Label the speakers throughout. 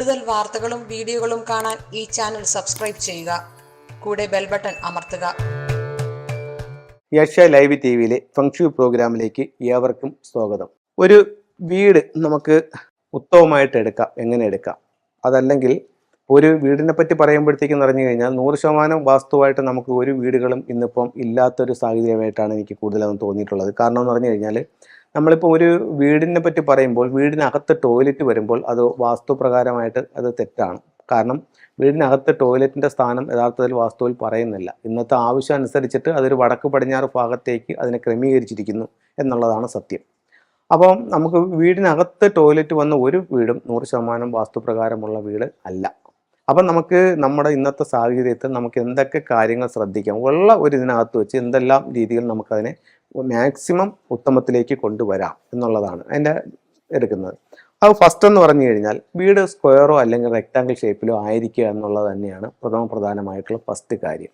Speaker 1: കൂടുതൽ വാർത്തകളും വീഡിയോകളും കാണാൻ ഈ ചാനൽ സബ്സ്ക്രൈബ് ചെയ്യുക. കൂടെ ബെൽ ബട്ടൺ അമർത്തുക.
Speaker 2: ഏഷ്യ ലൈവ് ടി വിയിലെ ഫംഗ്ഷു പ്രോഗ്രാമിലേക്ക് ഏവർക്കും സ്വാഗതം. ഒരു വീട് നമുക്ക് ഉത്തമമായിട്ട് എടുക്കാം. എങ്ങനെ എടുക്കാം? അതല്ലെങ്കിൽ ഒരു വീടിനെ പറ്റി പറയുമ്പോഴത്തേക്കും പറഞ്ഞു കഴിഞ്ഞാൽ നൂറ് ശതമാനം വാസ്തുവായിട്ട് നമുക്ക് ഒരു വീടുകളും ഇന്നിപ്പം ഇല്ലാത്തൊരു സാഹചര്യമായിട്ടാണ് എനിക്ക് കൂടുതലൊന്നും തോന്നിയിട്ടുള്ളത്. കാരണം എന്ന് പറഞ്ഞു കഴിഞ്ഞാൽ നമ്മളിപ്പോൾ ഒരു വീടിനെ പറ്റി പറയുമ്പോൾ വീടിനകത്ത് ടോയ്ലറ്റ് വരുമ്പോൾ അത് വാസ്തുപ്രകാരമായിട്ട് അത് തെറ്റാണ്. കാരണം വീടിനകത്ത് ടോയ്ലറ്റിന്റെ സ്ഥാനം യഥാർത്ഥത്തിൽ വാസ്തുവിൽ പറയുന്നില്ല. ഇന്നത്തെ ആവശ്യം അനുസരിച്ചിട്ട് അതൊരു വടക്ക് പടിഞ്ഞാറ് ഭാഗത്തേക്ക് അതിനെ ക്രമീകരിച്ചിരിക്കുന്നു എന്നുള്ളതാണ് സത്യം. അപ്പം നമുക്ക് വീടിനകത്ത് ടോയ്ലറ്റ് വന്ന ഒരു വീടും നൂറ് ശതമാനം വാസ്തുപ്രകാരമുള്ള വീട് അല്ല. അപ്പം നമുക്ക് നമ്മുടെ ഇന്നത്തെ സാഹചര്യത്തിൽ നമുക്ക് എന്തൊക്കെ കാര്യങ്ങൾ ശ്രദ്ധിക്കാം? ഉള്ള ഒരു ഇതിനകത്ത് വെച്ച് എന്തെല്ലാം രീതിയിൽ നമുക്കതിനെ മാക്സിമം ഉത്തമത്തിലേക്ക് കൊണ്ടുവരാം എന്നുള്ളതാണ് അതിന്റെ എടുക്കുന്നത്. അത് ഫസ്റ്റ് എന്ന് പറഞ്ഞു കഴിഞ്ഞാൽ വീട് സ്ക്വയറോ അല്ലെങ്കിൽ റെക്റ്റാങ്കിൾ ഷേപ്പിലോ ആയിരിക്കുക എന്നുള്ളത് തന്നെയാണ് പ്രഥമ പ്രധാനമായിട്ടുള്ള ഫസ്റ്റ് കാര്യം.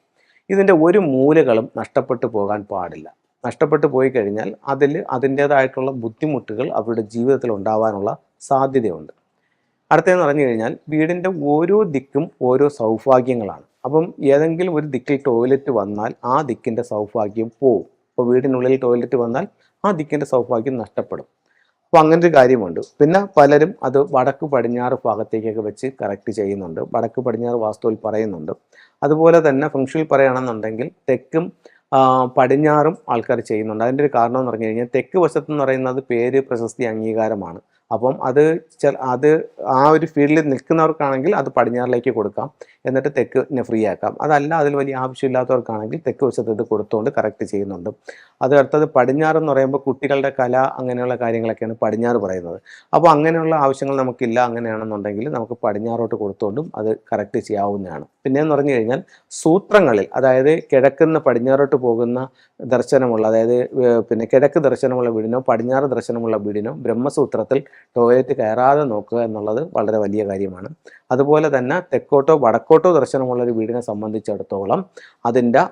Speaker 2: ഇതിന്റെ ഒരു മൂലകളും നഷ്ടപ്പെട്ടു പോകാൻ പാടില്ല. നഷ്ടപ്പെട്ടു പോയി കഴിഞ്ഞാൽ അതിൽ അതിന്റേതായിട്ടുള്ള ബുദ്ധിമുട്ടുകൾ അവരുടെ ജീവിതത്തിൽ ഉണ്ടാവാനുള്ള സാധ്യതയുണ്ട്. അടുത്തതെന്ന് പറഞ്ഞു കഴിഞ്ഞാൽ വീടിന്റെ ഓരോ ദിക്കും ഓരോ സൗഭാഗ്യങ്ങളാണ്. അപ്പം ഏതെങ്കിലും ഒരു ദിക്കിൽ ടോയ്ലറ്റ് വന്നാൽ ആ ദിക്കിന്റെ സൗഭാഗ്യം പോവും. അപ്പോൾ വീടിനുള്ളിൽ ടോയ്ലറ്റ് വന്നാൽ ആ ദിക്കിന്റെ സൗഭാഗ്യം നഷ്ടപ്പെടും. അപ്പോൾ അങ്ങനെ ഒരു കാര്യമുണ്ട്. പിന്നെ പലരും അത് വടക്ക് പടിഞ്ഞാറ് ഭാഗത്തേക്കൊക്കെ വെച്ച് കറക്റ്റ് ചെയ്യുന്നുണ്ട്. വടക്ക് പടിഞ്ഞാറ് വാസ്തുവിൽ പറയുന്നുണ്ട്. അതുപോലെ തന്നെ ഫംഗ്ഷനിൽ പറയുകയാണെന്നുണ്ടെങ്കിൽ തെക്കും പടിഞ്ഞാറും ആൾക്കാർ ചെയ്യുന്നുണ്ട്. അതിന്റെ ഒരു കാരണം എന്ന് പറഞ്ഞു കഴിഞ്ഞാൽ തെക്ക് വശത്ത് എന്ന് പറയുന്നത് പേര് പ്രശസ്തി അംഗീകാരമാണ്. അപ്പം അത് അത് ആ ഒരു ഫീൽഡിൽ നിൽക്കുന്നവർക്കാണെങ്കിൽ അത് പടിഞ്ഞാറിലേക്ക് കൊടുക്കാം. എന്നിട്ട് തെക്കിനെ ഫ്രീ ആക്കാം. അതല്ല അതിൽ വലിയ ആവശ്യമില്ലാത്തവർക്കാണെങ്കിൽ തെക്ക് വശത്ത് ഇത് കൊടുത്തുകൊണ്ട് കറക്റ്റ് ചെയ്യുന്നുണ്ട്. അത് അടുത്തത് പടിഞ്ഞാറ് എന്ന് പറയുമ്പോൾ കുട്ടികളുടെ കല അങ്ങനെയുള്ള കാര്യങ്ങളൊക്കെയാണ് പടിഞ്ഞാറ് പറയുന്നത്. അപ്പോൾ അങ്ങനെയുള്ള ആവശ്യങ്ങൾ നമുക്കില്ല. അങ്ങനെയാണെന്നുണ്ടെങ്കിൽ നമുക്ക് പടിഞ്ഞാറോട്ട് കൊടുത്തുകൊണ്ടും അത് കറക്റ്റ് ചെയ്യാവുന്നതാണ്. പിന്നെ എന്ന് പറഞ്ഞു കഴിഞ്ഞാൽ സൂത്രങ്ങളിൽ അതായത് കിഴക്കുന്ന പടിഞ്ഞാറോട്ട് പോകുന്ന ദർശനമുള്ള അതായത് പിന്നെ കിഴക്ക് ദർശനമുള്ള വീടിനോ പടിഞ്ഞാറ് ദർശനമുള്ള വീടിനോ ബ്രഹ്മസൂത്രത്തിൽ ടോയ്ലറ്റ് കയറാതെ നോക്കുക എന്നുള്ളത് വളരെ വലിയ കാര്യമാണ്. അതുപോലെ തന്നെ തെക്കോട്ടോ വടക്കോട്ടോ ദർശനമുള്ള ഒരു വീടിനെ സംബന്ധിച്ചിടത്തോളം അതിന്റെ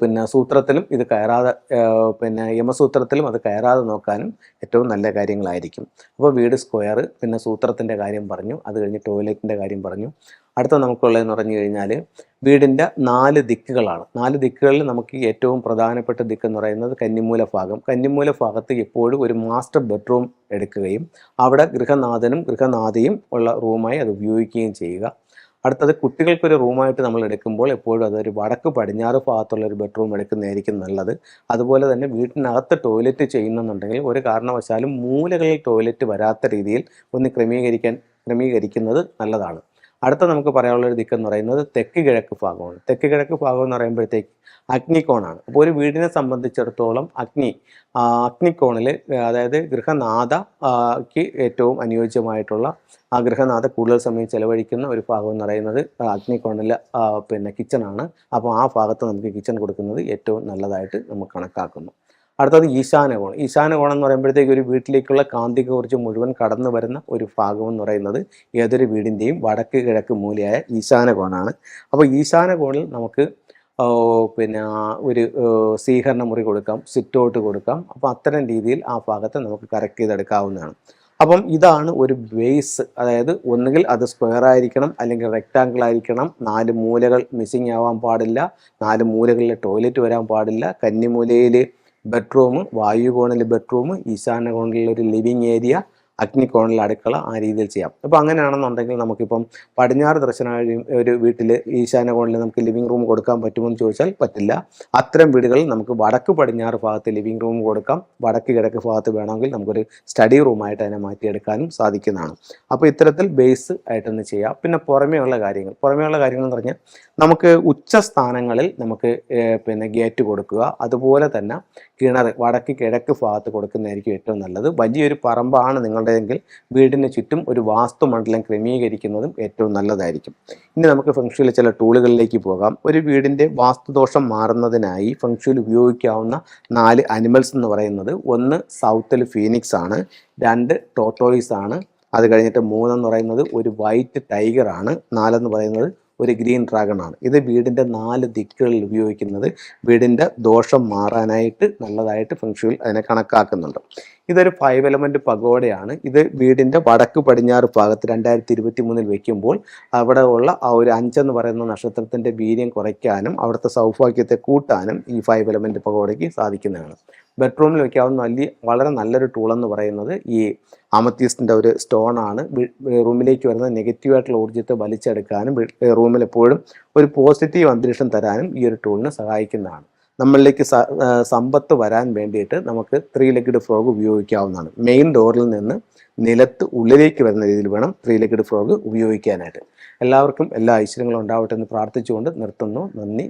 Speaker 2: പിന്നെ സൂത്രത്തിലും ഇത് കയറാതെ പിന്നെ യമസൂത്രത്തിലും അത് കയറാതെ നോക്കാനും ഏറ്റവും നല്ല കാര്യങ്ങളായിരിക്കും. അപ്പോൾ വീട് സ്ക്വയർ പിന്നെ സൂത്രത്തിന്റെ കാര്യം പറഞ്ഞു അത് കഴിഞ്ഞ് ടോയ്ലറ്റിന്റെ കാര്യം പറഞ്ഞു. അടുത്ത നമുക്കുള്ളതെന്ന് പറഞ്ഞു കഴിഞ്ഞാൽ വീടിന്റെ നാല് ദിക്കുകളാണ്. നാല് ദിക്കുകളിൽ നമുക്ക് ഏറ്റവും പ്രധാനപ്പെട്ട ദിക്ക് എന്ന് പറയുന്നത് കന്നിമൂല ഭാഗം. കന്നിമൂല ഭാഗത്ത് എപ്പോഴും ഒരു മാസ്റ്റർ ബെഡ്റൂം എടുക്കുകയും അവിടെ ഗൃഹനാഥനും ഗൃഹനാഥയും ഉള്ള റൂമായി അത് ഉപയോഗിക്കുകയും ചെയ്യുക. അടുത്തത് കുട്ടികൾക്കൊരു റൂമായിട്ട് നമ്മൾ എടുക്കുമ്പോൾ എപ്പോഴും അതൊരു വടക്ക് പടിഞ്ഞാറ് ഭാഗത്തുള്ള ഒരു ബെഡ്റൂം എടുക്കുന്നതായിരിക്കും നല്ലത്. അതുപോലെ തന്നെ വീട്ടിനകത്ത് ടോയ്ലറ്റ് ചെയ്യുന്നുണ്ടെങ്കിൽ ഒരു കാരണവശാലും മൂലകളിൽ ടോയ്ലറ്റ് വരാത്ത രീതിയിൽ ഒന്ന് ക്രമീകരിക്കാൻ ക്രമീകരിക്കുന്നത് നല്ലതാണ്. അടുത്ത നമുക്ക് പറയാനുള്ളൊരു ദിക്കെന്ന് പറയുന്നത് തെക്ക് കിഴക്ക് ഭാഗമാണ്. തെക്ക് കിഴക്ക് ഭാഗം എന്ന് പറയുമ്പോഴത്തേക്ക് അഗ്നികോണാണ്. അപ്പോൾ ഒരു വീടിനെ സംബന്ധിച്ചിടത്തോളം അഗ്നി അഗ്നികോണിൽ അതായത് ഗൃഹനാഥ ഏറ്റവും അനുയോജ്യമായിട്ടുള്ള ആ ഗൃഹനാഥ കൂടുതൽ സമയം ചെലവഴിക്കുന്ന ഒരു ഭാഗം എന്ന് പറയുന്നത് അഗ്നികോണിലെ പിന്നെ കിച്ചണാണ് അപ്പോൾ ആ ഭാഗത്ത് നമുക്ക് കിച്ചൺ കൊടുക്കുന്നത് ഏറ്റവും നല്ലതായിട്ട് നമുക്ക് കണക്കാക്കുന്നു. അടുത്തത് ഈശാനകോണം ഈശാനകോണം എന്ന് പറയുമ്പോഴത്തേക്ക് ഒരു വീട്ടിലേക്കുള്ള കാന്തിക ഊർജം മുഴുവൻ കടന്നു വരുന്ന ഒരു ഭാഗം എന്ന് പറയുന്നത് ഏതൊരു വീടിന്റെയും വടക്ക് കിഴക്ക് മൂലയായ ഈശാനകോണാണ് അപ്പോൾ ഈശാനകോണിൽ നമുക്ക് പിന്നെ ഒരു സ്വീകരണ മുറി കൊടുക്കാം സിറ്റൗട്ട് കൊടുക്കാം. അപ്പോൾ അത്തരം രീതിയിൽ ആ ഭാഗത്ത് നമുക്ക് കറക്റ്റ് ചെയ്തെടുക്കാവുന്നതാണ്. അപ്പം ഇതാണ് ഒരു ബേസ്. അതായത് ഒന്നുകിൽ അത് സ്ക്വയർ ആയിരിക്കണം അല്ലെങ്കിൽ റെക്റ്റാങ്കിൾ ആയിരിക്കണം. നാല് മൂലകൾ മിസ്സിങ് ആവാൻ പാടില്ല. നാല് മൂലകളിൽ ടോയ്ലറ്റ് വരാൻ പാടില്ല. കന്നിമൂലയിൽ ബെഡ്റൂം വായുകോണിൽ ബെഡ്റൂം ഈശാന കോണിലുള്ള ഒരു ലിവിങ് ഏരിയ അഗ്നികോണിൽ അടുക്കള ആ രീതിയിൽ ചെയ്യാം. അപ്പോൾ അങ്ങനെയാണെന്നുണ്ടെങ്കിൽ നമുക്കിപ്പം പടിഞ്ഞാറ് ദർശനമായി ഒരു വീട്ടിൽ ഈശാന കോണിൽ നമുക്ക് ലിവിംഗ് റൂം കൊടുക്കാൻ പറ്റുമെന്ന് ചോദിച്ചാൽ പറ്റില്ല. അത്തരം വീടുകളിൽ നമുക്ക് വടക്ക് പടിഞ്ഞാറ് ഭാഗത്ത് ലിവിംഗ് റൂം കൊടുക്കാം. വടക്ക് കിഴക്ക് ഭാഗത്ത് വേണമെങ്കിൽ നമുക്കൊരു സ്റ്റഡി റൂമായിട്ട് അതിനെ മാറ്റിയെടുക്കാനും സാധിക്കുന്നതാണ്. അപ്പോൾ ഇത്തരത്തിൽ ബേസ് ആയിട്ടൊന്ന് ചെയ്യാം. പിന്നെ പുറമേയുള്ള കാര്യങ്ങൾ. പുറമേയുള്ള കാര്യങ്ങൾ എന്ന് പറഞ്ഞാൽ നമുക്ക് ഉച്ച സ്ഥാനങ്ങളിൽ നമുക്ക് പിന്നെ ഗേറ്റ് കൊടുക്കുക. അതുപോലെ തന്നെ കിണർ വടക്ക് കിഴക്ക് ഭാഗത്ത് കൊടുക്കുന്നതായിരിക്കും ഏറ്റവും നല്ലത്. വലിയൊരു പറമ്പാണ് നിങ്ങളുടെയെങ്കിൽ വീടിന് ചുറ്റും ഒരു വാസ്തുമണ്ഡലം ക്രമീകരിക്കുന്നതും ഏറ്റവും നല്ലതായിരിക്കും. ഇനി നമുക്ക് ഫംഗ്ഷനിലെ ചില ടൂളുകളിലേക്ക് പോകാം. ഒരു വീടിന്റെ വാസ്തുദോഷം മാറുന്നതിനായി ഫംഗ്ഷനിൽ ഉപയോഗിക്കാവുന്ന നാല് അനിമൽസ് എന്ന് പറയുന്നത് ഒന്ന് സൗത്തിൽ ഫീനിക്സ് ആണ് രണ്ട് ടോട്ടോയിസ് ആണ് അത് കഴിഞ്ഞിട്ട് മൂന്നെന്ന് പറയുന്നത് ഒരു വൈറ്റ് ടൈഗർ ആണ് നാലെന്ന് പറയുന്നത് ഒരു ഗ്രീൻ ഡ്രാഗൺ ആണ്. ഇത് വീടിന്റെ നാല് ദിക്കുകളിൽ ഉപയോഗിക്കുന്നത് വീടിന്റെ ദോഷം മാറാനായിട്ട് നല്ലതായിട്ട് ഫംഗ്ഷനിൽ അതിനെ കണക്കാക്കുന്നുണ്ട്. ഇതൊരു ഫൈവ് എലമെന്റ് പഗോഡയാണ്. ഇത് വീടിന്റെ വടക്ക് പടിഞ്ഞാറ് ഭാഗത്ത് രണ്ടായിരത്തി ഇരുപത്തി മൂന്നിൽ വെക്കുമ്പോൾ അവിടെ ഉള്ള ആ ഒരു അഞ്ചെന്ന് പറയുന്ന നക്ഷത്രത്തിന്റെ വീര്യം കുറയ്ക്കാനും അവിടുത്തെ സൗഭാഗ്യത്തെ കൂട്ടാനും ഈ ഫൈവ് എലമെന്റ് പഗോഡയ്ക്ക് സാധിക്കുന്നതാണ്. ബെഡ്റൂമിൽ വെക്കാവുന്ന വലിയ വളരെ നല്ലൊരു ടൂൾ എന്ന് പറയുന്നത് ഈ അമത്യസ്റ്റിന്റെ ഒരു സ്റ്റോൺ ആണ്. റൂമിലേക്ക് വരുന്ന നെഗറ്റീവായിട്ടുള്ള ഊർജത്തെ വലിച്ചെടുക്കാനും റൂമിൽ എപ്പോഴും ഒരു പോസിറ്റീവ് അന്തരീക്ഷം തരാനും ഈ ഒരു ടൂളിന് സഹായിക്കുന്നതാണ്. നമ്മളിലേക്ക് സമ്പത്ത് വരാൻ വേണ്ടിയിട്ട് നമുക്ക് ത്രീ ലെഗഡ് ഫ്രോഗ് ഉപയോഗിക്കാവുന്നതാണ്. മെയിൻ ഡോറിൽ നിന്ന് നിലത്ത് ഉള്ളിലേക്ക് വരുന്ന രീതിയിൽ വേണം ത്രീ ലെഗഡ് ഫ്രോഗ് ഉപയോഗിക്കാനായിട്ട്. എല്ലാവർക്കും എല്ലാ ഐശ്വര്യങ്ങളും ഉണ്ടാവട്ടെ എന്ന് പ്രാർത്ഥിച്ചുകൊണ്ട് നിർത്തുന്നു. നന്ദി.